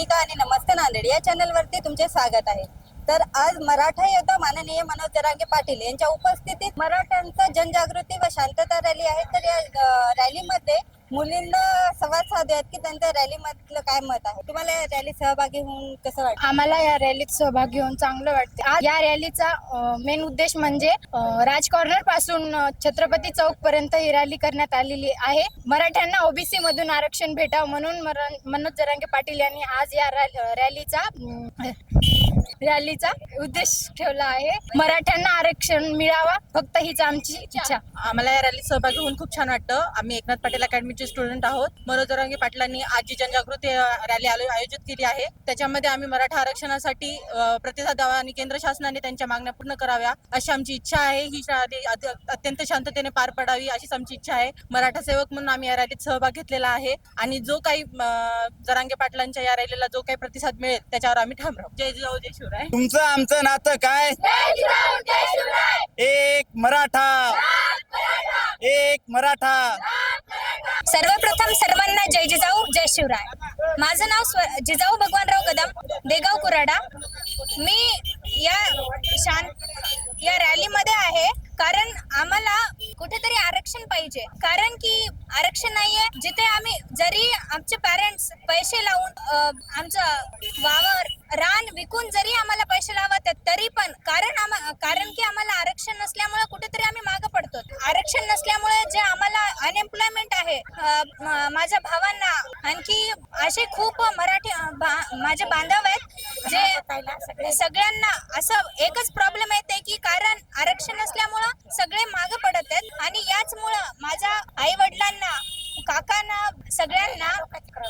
मोनिका आणि नमस्ते नांदेड या चॅनल वरती तुमचे स्वागत आहे. तर आज मराठा योद्धा माननीय मनोज जरांगे पाटील यांच्या उपस्थितीत मराठ्यांचा जनजागृती व शांतता रॅली आहे. तर या रॅलीमध्ये मुलींना संवाद साधूयात की त्यांच्या रॅली मधलं काय मत आहे? तुम्हाला या रॅली सहभागी होऊन कसं वाटतं? आम्हाला या रॅलीत सहभागी होऊन चांगलं वाटते. आज या रॅलीचा मेन उद्देश म्हणजे अ, राज कॉर्नरपासून छत्रपती चौक पर्यंत ही रॅली करण्यात आलेली आहे. मराठ्यांना ओबीसी मधून आरक्षण भेटावं म्हणून मरा- मनोज जरांगे पाटील यांनी आज या रॅ- रॅलीचा रॅलीचा उद्देश ठेवला आहे. मराठ्यांना आरक्षण मिळावा फक्त हीच आमची इच्छा. आम्हाला या रॅलीत सहभागी होऊन खूप छान वाटतं. आम्ही एकनाथ पाटील अकॅडमीचे स्टुडंट आहोत. मनोजरंगी पाटलांनी आज जी जनजागृती रॅली आलो- आयोजित केली आहे. त्याच्यामध्ये आम्ही मराठा आरक्षणासाठी प्रतिसाद द्यावा आणि केंद्र शासनाने त्यांच्या मागण्या पूर्ण कराव्या अशी आमची इच्छा आहे. ही रॅली अत्यंत शांततेने पार पडावी अशीच आमची इच्छा आहे. मराठा सेवक म्हणून आम्ही या रॅलीत सहभाग घेतलेला आहे. आणि जो काही जरांगे पाटलांच्या या रॅलीला जो काही प्रतिसाद मिळेल त्याच्यावर आम्ही ठाम राहू. जय जिजाऊ जय तुमचं आमचं नातं काय? एक मराठा. एक मराठा. सर्वप्रथम सर्वांना जय जिजाऊ जय शिवराय. माझं नाव स्व जिजाऊ भगवानराव कदम देगाव कुराडा मी या शान या रॅलीमध्ये आहे कारण आम्हाला कुठेतरी आरक्षण पाहिजे. कारण की आरक्षण नाहीये. जिथे आम्ही जरी आमचे पॅरेंट्स पैसे लावून आमचं वावर रान विकून जरी आम्हाला पैसे लावत आहेत, तरी पण कारण आम्हा कारण की आम्हाला आरक्षण नसल्यामुळे कुठेतरी आम्ही मागं पडतो आरक्षण नसल्यामुळे जे आम्हाला अनएम्प्लॉयमेंट आहे माझ्या भावांना आणखी असे खूप मराठी माझे बांधव आहेत जे सगळ्यांना असं एकच प्रॉब्लेम येते की कारण आरक्षण नसल्यामुळं सगळे मागे पडत आहेत आणि याचमुळं माझ्या आई वडिलांना काकांना सगळ्यांना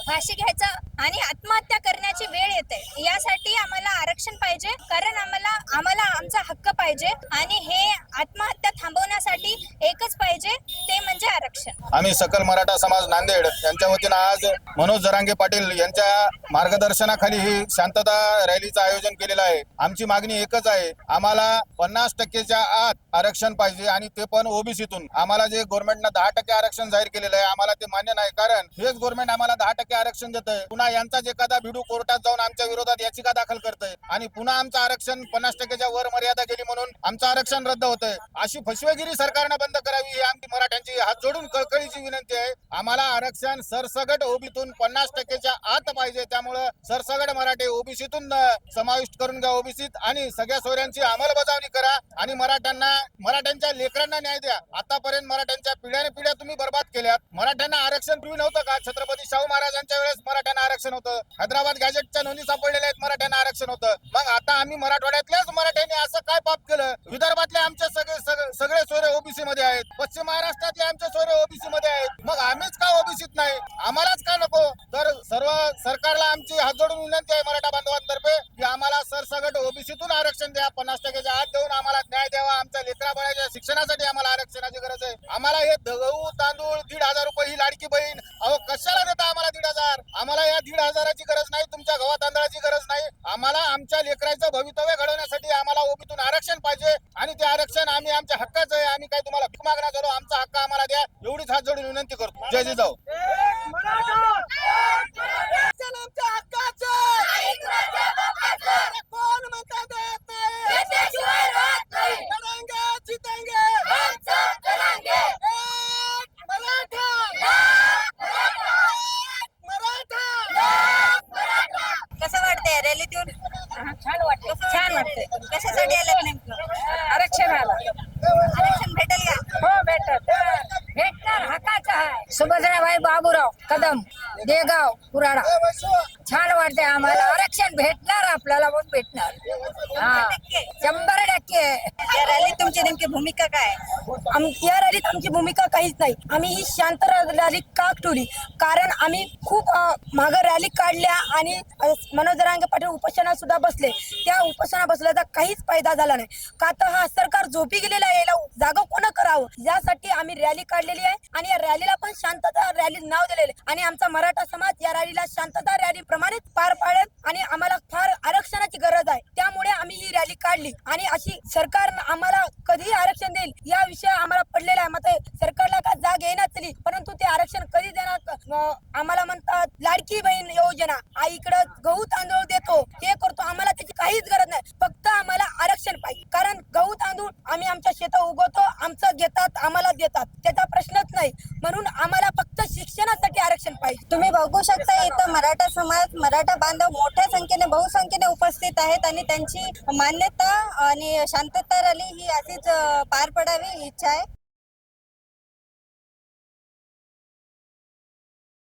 फाशी घ्यायचं आणि आत्महत्या करण्याची वेळ येते. यासाठी आम्हाला आरक्षण पाहिजे. कारण आम्हाला आम्हाला आमचा हक्क पाहिजे आणि हे आत्महत्या थांबवण्यासाठी एकच पाहिजे ते म्हणजे आरक्षण. आम्ही सकल मराठा समाज नांदेड यांच्या वतीनं आज मनोज जरांगे पाटील यांच्या मार्गदर्शनाखाली ही शांतता रॅलीचं आयोजन केलेलं आहे. आमची मागणी एकच आहे. आम्हाला पन्नास टक्केच्या आत आरक्षण पाहिजे आणि ते पण ओबीसीतून. आम्हाला जे गव्हर्नमेंटनं दहा टक्के आरक्षण जाहीर केलेलं आहे आम्हाला ते मान्य नाही. कारण हेच गव्हर्नमेंट आम्हाला दहा टक्के आरक्षण देत आहे पुन्हा यांचाच एखादा भिडू कोर्टात जाऊन आमच्या विरोधात याचिका दाखल करतंय. आणि पुन्हा आमचं आरक्षण पन्नास टक्क्याच्या वर मर्यादा गेली म्हणून आमचं आरक्षण रद्द होतंय. अशी फसवेगिरी सरकारनं बंद करावी ही आमची मराठ्यांची हात जोडून कळकळीची विनंती आहे. आम्हाला आरक्षण सरसगट ओबीतून पन्नास टक्केच्या आत पाहिजे. त्यामुळं सरसगट मराठे ओबीसीतून समाविष्ट करून घ्या ओबीसीत आणि सगळ्या सोयऱ्यांची अंमलबजावणी करा आणि मराठ्यांना मराठ्यांच्या लेकरांना न्याय द्या. आतापर्यंत मराठ्यांच्या पिढ्याने पिढ्या तुम्ही बर्बाद केल्यात. मराठ्यांना आरक्षण नव्हतं होतं का? छत्रपती शाहू महाराजांच्या वेळेस मराठ्यांना आरक्षण होतं. हैदराबाद गॅजेटच्या नोंदी सापडलेल्या आहेत मराठ्यांना आरक्षण होतं. मग आता आम्ही मराठवाड्यातल्याच मराठ्यांनी असं काय पाप केलं? विदर्भातले आमचे सगळे सगळे- सोयरे ओबीसी मध्ये आहेत. पश्चिम महाराष्ट्रातले आमचे सोयरे ओबीसी मध्ये आहेत. मग आम्हीच का ओबीसीत नाही? आम्हालाच का नको? तर सर्व सरकारला आमची हात जोडून विनंती आहे मराठा बांधवांतर्फे की आम्हाला सरसगट ओबीसीतून आरक्षण द्या. पन्नास टक्क्याच्या आत देऊन आम्हाला न्याय द्यावा. आमच्या लेकरा बळाच्या शिक्षणासाठी आम्हाला आरक्षणाची गरज आहे. आम्हाला हे गहू तांदूळ दीड हजार रुपये ही लाडकी बहीण अहो कशाला देता आम्हाला दीड हजार? आम्हाला या दीड हजाराची गरज नाही तुमच्या गव्हा तांदळाची गरज नाही. आम्हाला आमच्या लेकराचं भवितव्य घडवण्यासाठी आम्हाला ओबीतून आरक्षण पाहिजे आणि ते आरक्षण आम्ही आमच्या हक्काचं आहे. आम्ही काय तुम्हाला भीक मागणार झालो आमचा हक्क आम्हाला द्या. एवढीच हात जोडून विनंती करतो. जय जिजाऊ कोण म्हणता देत नाही लढेंगे जीतेंगे एक मराठा एक मराठा कसं आले रॅलीत छान वाटतं छान वाटतंय. कशासाठी आलं नेमकं? आरक्षणाला आरक्षण भेटेल का? हो भेटत भेटणार हकाच आहे. सुभद्राबाई बाबूराव कदम देगाव कुराडा छान वाटतंय आम्हाला. आरक्षण भेटणार आपल्याला पण भेटणार. हा. शंभर टक्के या रॅलीत तुमची नेमकी भूमिका काय? आम या रॅलीत आमची भूमिका काहीच नाही. आम्ही ही शांत रॅली का ठेवली? कारण आम्ही खूप मागं रॅली काढल्या आणि अ, मनोज पाटील उपोषणात सुद्धा बसले. त्या उपोषणा बसल्याचा काहीच फायदा झाला नाही. का तर हा सरकार झोपी गेलेला आहे याला जागा कोण करावं? यासाठी आम्ही रॅली काढलेली आहे आणि या रॅलीला पण शांतता रॅली नाव दिलेले आणि आमचा मराठा समाज या रॅलीला शांतता रॅली प्रमाणेच प्रमाणित पार पाडेल आणि आम्हाला फार आरक्षणाची गरज आहे त्यामुळे आम्ही ही रॅली काढली आणि अशी सरकार आम्हाला कधी आरक्षण देईल या विषय आम्हाला पडलेला आहे मग सरकारला का जाग येणार तरी परंतु ते आरक्षण कधी देणार अं, आम्हाला म्हणतात लाडकी बहीण योजना. आईकडं गहू तांदूळ देतो हे करतो. आम्हाला त्याची काहीच गरज नाही. फक्त आम्हाला आरक्षण पाहिजे. कारण गहू तांदूळ आम्ही आमच्या शेतात उगवतो आमचं घेतात आम्हाला देतात. त्याचा प्रश्नच नाही. म्हणून आम्हाला फक्त शिक्षणासाठी आरक्षण पाहिजे. तुम्ही बघू शकता इथं मराठा समाज मराठा बांधव मोठ्या संख्येने बहुसंख्येने उपस्थित आहेत आणि त्यांची मान्यता आणि शांतता रॅली ही अशीच पार पडावी इच्छा आहे.